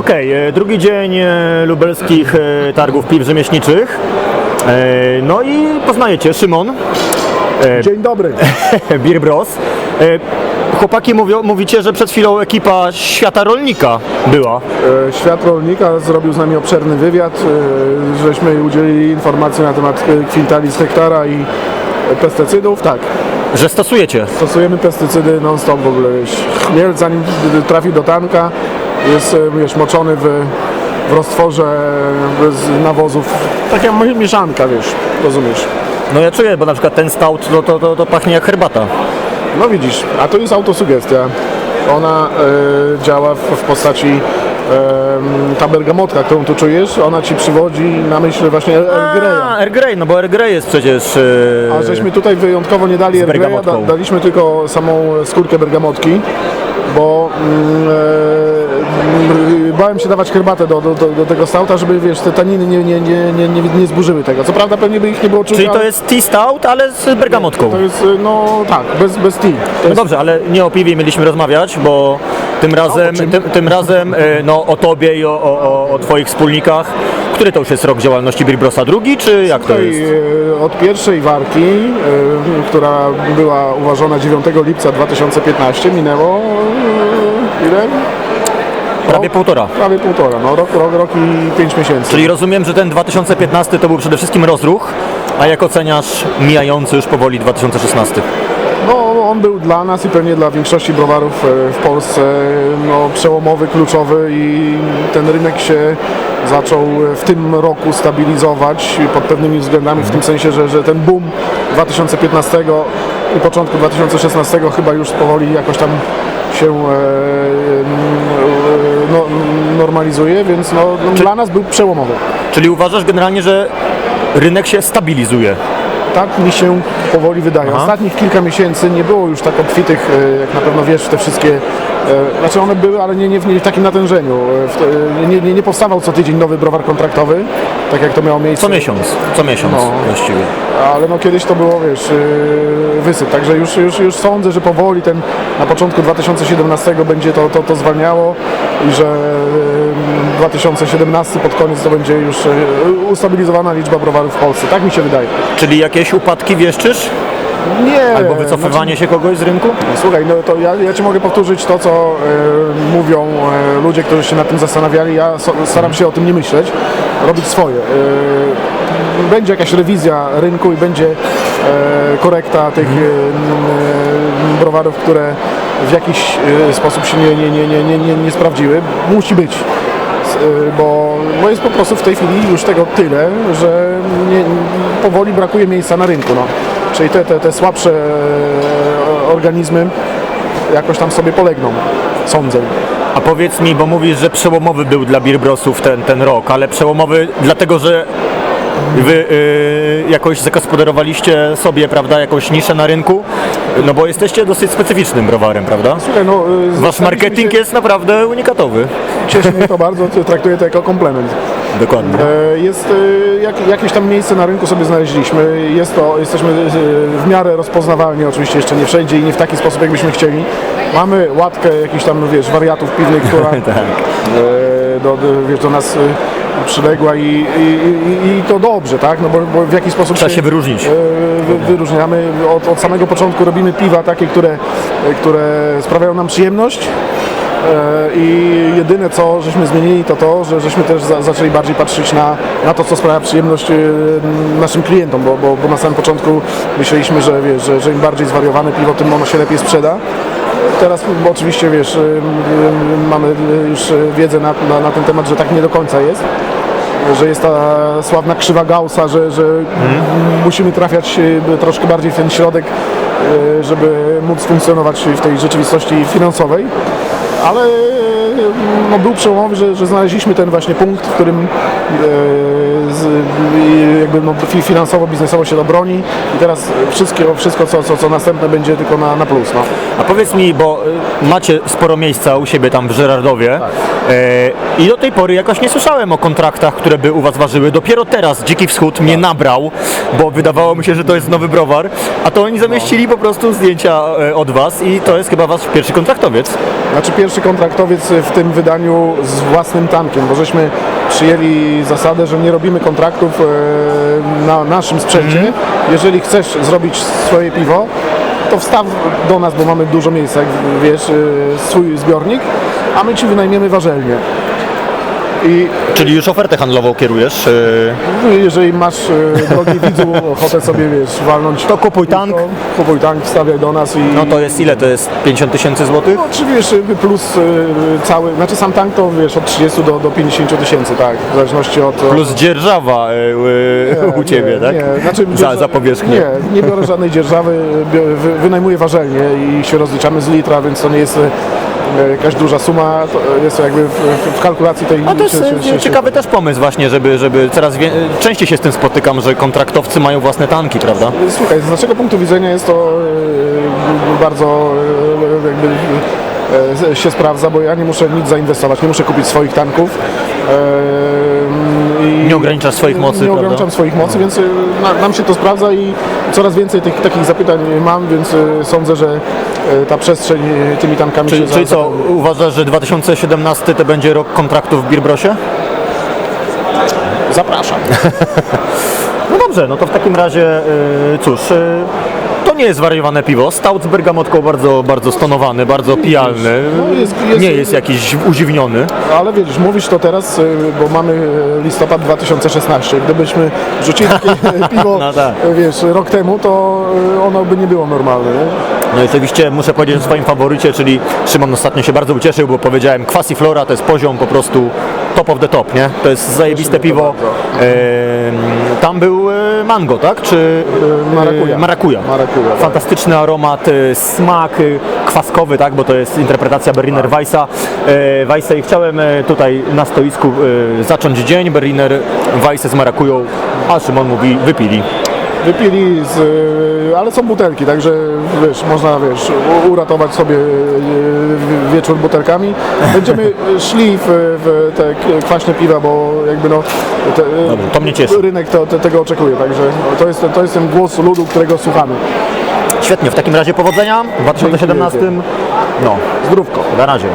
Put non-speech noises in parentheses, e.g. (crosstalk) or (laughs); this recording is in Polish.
Okej, e, drugi dzień e, lubelskich e, targów piw rzemieślniczych. No i poznajecie Szymon, Dzień dobry. (laughs) Beer Bros. Chłopaki mówią, mówicie, że przed chwilą ekipa Świata Rolnika była. Świat Rolnika zrobił z nami obszerny wywiad, żeśmy udzielili informacji na temat kwintali z hektara i pestycydów. Tak, Że stosujecie. stosujemy pestycydy non-stop w ogóle. Chmiel zanim trafi do tanka jest e, wiesz, moczony w, w roztworze z nawozów. Taka mi- mieszanka, wiesz, rozumiesz. No ja czuję, bo na przykład ten stout to, to, to, to pachnie jak herbata. No widzisz, a to jest autosugestia. Ona e, działa w, w postaci e, ta bergamotka, którą tu czujesz, ona ci przywodzi na myśl właśnie Earl Greya. A, Earl Grey, no bo Earl Grey jest przecież... e, A żeśmy tutaj wyjątkowo nie dali z Earl Greya, da, bergamotką. daliśmy tylko samą skórkę bergamotki, bo mm, e, bałem się dawać herbatę do, do, do, tego stauta, żeby wiesz, te taniny nie, nie, nie, nie, nie, nie zburzyły tego. Co prawda pewnie by ich nie było czuć, Czyli to ale jest tea stout, ale z bergamotką. to jest, e, no tak, bez, bez tea. No jest, dobrze, ale nie o piwie mieliśmy rozmawiać, bo tym razem, tym, tym razem e, no, o tobie i o, o, o, twoich wspólnikach. Który to już jest rok działalności Beer Brosa? Drugi, czy jak to jest? e, od pierwszej warki, która była uważana 9 lipca 2015, minęło ile? Prawie rok? półtora. Prawie półtora, no rok, rok, rok i 5 miesięcy. Czyli rozumiem, że ten 2015 to był przede wszystkim rozruch, a jak oceniasz mijający już powoli 2016? No, on był dla nas i pewnie dla większości browarów e, w Polsce no, przełomowy, kluczowy i ten rynek się zaczął e, w tym roku stabilizować pod pewnymi względami, w tym sensie, że, że ten boom 2015 i początku 2016 chyba już powoli jakoś tam się e, e, no, normalizuje, więc no, no, dla nas był przełomowy. Czyli uważasz generalnie, że rynek się stabilizuje? Tak mi się powoli wydaje. Aha. Ostatnich kilka miesięcy nie było już tak obfitych, e, jak na pewno wiesz, te wszystkie. e, Znaczy one były, ale nie, nie, w- nie w takim natężeniu. E, w Nie, nie, nie powstawał co tydzień nowy browar kontraktowy, tak jak to miało miejsce. Co miesiąc, co miesiąc No. właściwie. Ale no kiedyś to było, wiesz, wysyp. Także już, już, już sądzę, że powoli ten na początku 2017 będzie to, to, to zwalniało i że 2017 pod koniec to będzie już e, ustabilizowana liczba browarów w Polsce. Tak mi się wydaje. Czyli jakieś upadki wieszczysz? Nie. Albo wycofywanie się kogoś z rynku? Słuchaj, no to ja, ja Ci mogę powtórzyć to, co e, mówią e, ludzie, którzy się nad tym zastanawiali. Ja so, staram się o tym nie myśleć, robić swoje. E, będzie jakaś rewizja rynku i będzie korekta tych m, e, browarów, które w jakiś sposób się nie, nie, nie, nie, nie, nie sprawdziły. Musi być. E, Bo, bo jest po prostu w tej chwili już tego tyle, że nie, powoli brakuje miejsca na rynku. No. Czyli te, te, te słabsze e, organizmy jakoś tam sobie polegną, sądzę. A powiedz mi, bo mówisz, że przełomowy był dla Beer Brosów ten, ten rok, ale przełomowy dlatego, że wy y, jakoś zagospodarowaliście sobie, prawda, jakąś niszę na rynku, no bo jesteście dosyć specyficznym browarem, prawda? Słuchaj, no... e, Wasz marketing się- jest naprawdę unikatowy. Cieszy mnie to (laughs) bardzo, traktuję to jako komplement. Dokładnie. E, Jest e, jak, jakieś tam miejsce na rynku sobie znaleźliśmy. Jest to, jesteśmy e, w miarę rozpoznawalni, oczywiście jeszcze nie wszędzie i nie w taki sposób, jakbyśmy chcieli. Mamy łatkę jakichś tam, wiesz, wariatów piwnych, która (laughs) tak. e, do, do, wiesz, do nas przyległa i, i, i, to dobrze, tak? No bo, bo w jaki sposób Trzeba się wyróżnić. e, wy, wyróżniamy. Od, od samego początku robimy piwa takie, które, które sprawiają nam przyjemność. E, I jedyne co żeśmy zmienili to to, że żeśmy też za, zaczęli bardziej patrzeć na, na to, co sprawia przyjemność e, naszym klientom, bo, bo, bo na samym początku myśleliśmy, że, wiesz, że, że im bardziej zwariowane piwo, tym ono się lepiej sprzeda. Teraz oczywiście wiesz, mamy już wiedzę na, na, na ten temat, że tak nie do końca jest. Że jest ta sławna krzywa Gaussa, że, że musimy trafiać e, troszkę bardziej w ten środek, e, żeby móc funkcjonować w tej rzeczywistości finansowej ale no, był przełomowy, że, że znaleźliśmy ten właśnie punkt, w którym e, z, jakby no, fi- finansowo, biznesowo się obroni i teraz wszystko, wszystko co, co, co następne będzie tylko na, na plus. No. A powiedz mi, bo y, macie sporo miejsca u siebie tam w Żerardowie e, i do tej pory jakoś nie słyszałem o kontraktach, które by u Was ważyły. Dopiero teraz Dziki Wschód mnie nabrał, bo wydawało mi się, że to jest nowy browar, a to oni zamieścili po prostu zdjęcia e, od Was i to jest chyba Wasz pierwszy kontraktowiec. Znaczy pierwszy kontraktowiec w tym wydaniu z własnym tankiem, bo żeśmy przyjęli zasadę, że nie robimy kontraktów e, na naszym sprzęcie. Jeżeli chcesz zrobić swoje piwo, to wstaw do nas, bo mamy dużo miejsca, jak wiesz, e, swój zbiornik, a my ci wynajmiemy warzelnię. I Czyli już ofertę handlową kierujesz. e, jeżeli masz, e, drogi (laughs) widzu, ochotę sobie, wiesz, walnąć... To kupuj tank. piwko, Kupuj tank, wstawiaj do nas i... No to jest ile? To jest 50 tysięcy złotych? No, czy wiesz, plus y, cały, znaczy sam tank to wiesz od 30 do, do 50 tysięcy, tak, w zależności od... Plus dzierżawa e, e, u Ciebie, nie, tak? Nie, znaczy, za, za powierzchnię. Nie, nie biorę żadnej dzierżawy, wynajmuję warzelnię i się rozliczamy z litra, więc to nie jest jakaś duża suma, to jest to jakby w, kalkulacji tej... A to jest się- się- e, się- ciekawy też pomysł właśnie, żeby, żeby coraz częściej się z tym spotykam, że kontraktowcy mają własne tanki, prawda? Słuchaj, z naszego punktu widzenia jest to e, bardzo e, jakby e, się sprawdza, bo ja nie muszę nic zainwestować, nie muszę kupić swoich tanków. I- Nie ograniczasz swoich mocy, Nie prawda? ograniczam swoich mocy, więc na, nam się to sprawdza i coraz więcej tych, takich zapytań mam, więc e, sądzę, że e, ta przestrzeń tymi tankami Czyli, się czyli co, uważasz, że 2017 to będzie rok kontraktów w Birbrosie? Zapraszam. (laughs) No dobrze, no to w takim razie, cóż, nie jest zwariowane piwo. Stout z bergamotką bardzo, bardzo stonowany, bardzo pijalny. No jest- jest- Nie jest jakiś uziwniony. Ale wiesz, mówisz to teraz, y, bo mamy y, listopad 2016. Gdybyśmy wrzucili takie (laughs) piwo, No tak. wiesz, rok temu, to y, ono by nie było normalne. Nie? No i oczywiście muszę powiedzieć o swoim faworycie, czyli Szymon ostatnio się bardzo ucieszył, bo powiedziałem Kwasi Flora to jest poziom po prostu top of the top, nie? To jest zajebiste piwo. Ehm, tam był e, mango, tak? Czy E, marakuja. e, marakuja. Marakuja, tak. Fantastyczny aromat, e, smak e, kwaskowy, tak? Bo to jest interpretacja Berliner Tak. Weissa. E, Weissa i chciałem e, tutaj na stoisku e, zacząć dzień Berliner Weisse z marakują, a Szymon mówi wypili. Wypili, z, y, ale są butelki, także wiesz, można wiesz, uratować sobie y, wieczór butelkami. Będziemy (laughs) szli w, w te kwaśne piwa, bo jakby no te, Dobrze, to mnie cieszy. rynek to, te, tego oczekuje, także to jest, to jest ten głos ludu, którego słuchamy. Świetnie, w takim razie powodzenia w 2017. No, Zdrówko. na razie.